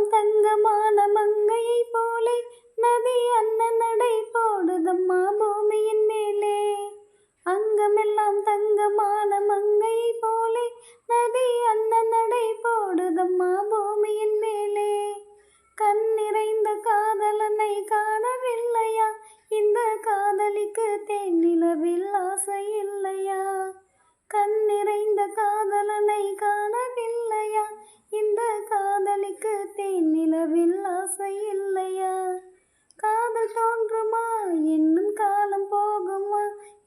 அங்கமெல்லாம் தங்கமான மங்கையை போலே நதி அண்ணன் நடை போடுதம்மா பூமியின் மேலே. அங்கமெல்லாம் தங்கமான மங்கையை போலே நதி அண்ணன் நடை போடுதம்மா பூமியின் மேலே. கண் நிறைந்த காதலனை காணவில்லையா? இந்த காதலிக்கு தேனிலவில் ஆசை